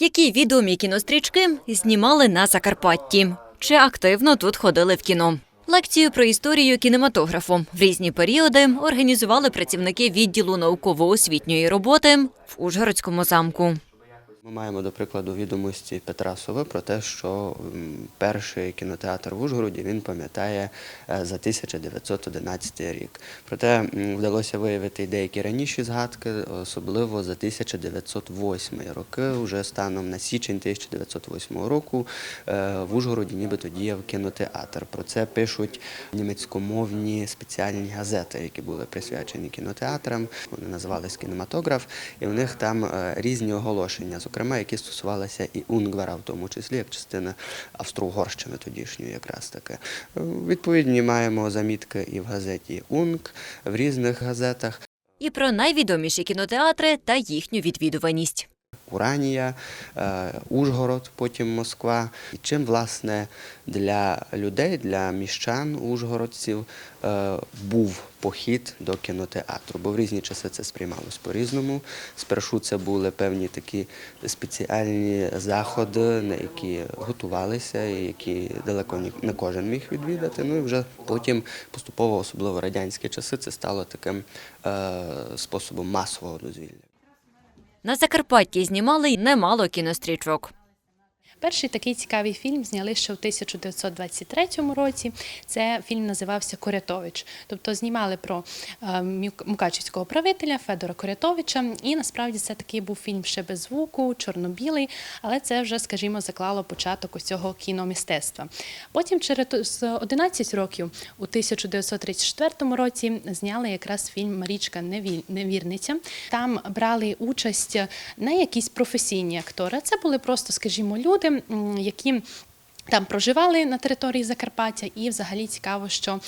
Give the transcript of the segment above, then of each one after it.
Які відомі кінострічки знімали на Закарпатті? Чи активно тут ходили в кіно? Лекцію про історію кінематографу в різні періоди організували працівники відділу науково-освітньої роботи в Ужгородському замку. Ми маємо, до прикладу, відомості Петра Сови про те, що перший кінотеатр в Ужгороді він пам'ятає е, за 1911 рік. Проте вдалося виявити деякі раніші згадки, особливо за 1908 роки. Вже станом на січень 1908 року е, в Ужгороді нібито діяв кінотеатр. Про це пишуть німецькомовні спеціальні газети, які були присвячені кінотеатрам. Вони називались кінематограф, і в них там е, різні оголошення, зокрема, які стосувалися і Унгвара, в тому числі як частина Австро-Угорщини тодішньої, якраз таки. Е, Відповідні маємо замітки і в газеті Унг, в різних газетах. І про найвідоміші кінотеатри та їхню відвідуваність. Уранія, е, Ужгород, потім Москва. І чим, власне, для людей, для міщан, ужгородців е, був похід до кінотеатру, бо в різні часи це сприймалось по-різному. Спершу це були певні такі спеціальні заходи, на які готувалися, і які далеко не кожен міг відвідати. Ну і вже потім поступово, особливо радянські часи, це стало таким е, способом масового дозвілля. На Закарпатті знімали немало кінострічок. Перший такий цікавий фільм зняли ще в 1923 році. Це фільм називався Корятович. Тобто знімали про е, мукачівського правителя Федора Корятовича. І насправді це такий був фільм ще без звуку, чорно-білий, але це вже, скажімо, заклало початок ось цього кіномистецтва. Потім через 11 років, у 1934 році, зняли якраз фільм Марічка Невірниця. Там брали участь не якісь професійні актори, це були просто, скажімо, люди, м, які. Там проживали на території Закарпаття, і взагалі цікаво, що е,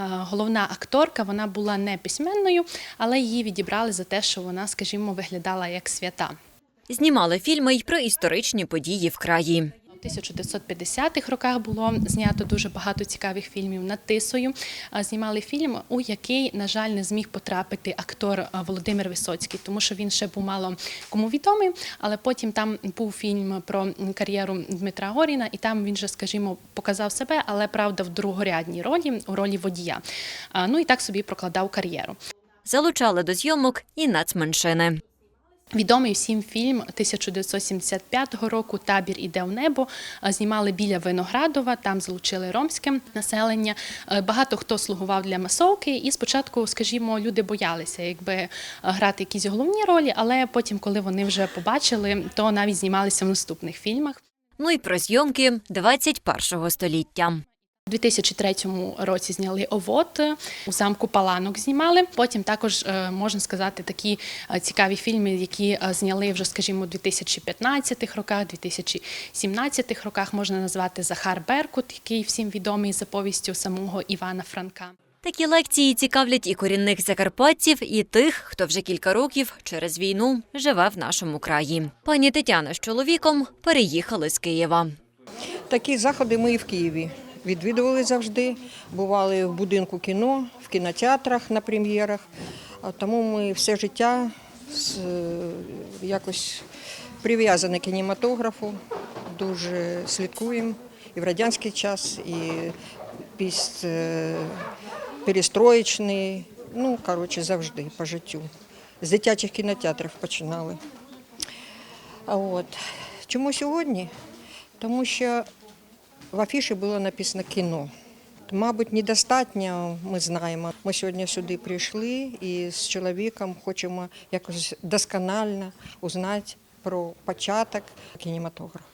головна акторка вона була не письменною, але її відібрали за те, що вона, скажімо, виглядала як свята. Знімали фільми й про історичні події в краї. У 1950-х роках було знято дуже багато цікавих фільмів над Тисою. Знімали фільм, у який, на жаль, не зміг потрапити актор Володимир Висоцький, тому що він ще був мало кому відомий. Але потім там був фільм про кар'єру Дмитра Горіна, і там він же, скажімо, показав себе, але правда в другорядній ролі, у ролі водія. Ну і так собі прокладав кар'єру. Залучали до зйомок і нацменшини. Відомий всім фільм 1975 року Табір іде в небо. Знімали біля Виноградова, там залучили ромське населення. Багато хто слугував для масовки, і спочатку, скажімо, люди боялися, якби грати якісь головні ролі, але потім, коли вони вже побачили, то навіть знімалися в наступних фільмах. Ну і про зйомки 21-го століття. У 2003 році зняли овод у замку Паланок. Знімали. Потім також е, можна сказати такі е, цікаві фільми, які е, зняли вже, скажімо, у 2015 роках, 2017 роках. Можна назвати Захар Беркут, який всім відомий за повістю самого Івана Франка. Такі лекції цікавлять і корінних закарпатців, і тих, хто вже кілька років через війну живе в нашому краї. Пані Тетяна з чоловіком переїхали з Києва. Такі заходи ми і в Києві відвідували завжди. Бували в будинку кіно, в кінотеатрах на прем'єрах. Тому ми все життя з- якось прив'язані кінематографу, дуже слідкуємо і в радянський час, і піс перестроєчний. Ну, коротше, завжди по життю. З дитячих кінотеатрів починали. А от чому сьогодні? Тому що в афіші було написано кіно. Мабуть, недостатньо, ми знаємо. Ми сьогодні сюди прийшли і з чоловіком хочемо якось досконально узнати про початок кінематографу.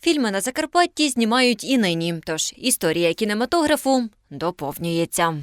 Фільми на Закарпатті знімають і нині, тож історія кінематографу доповнюється.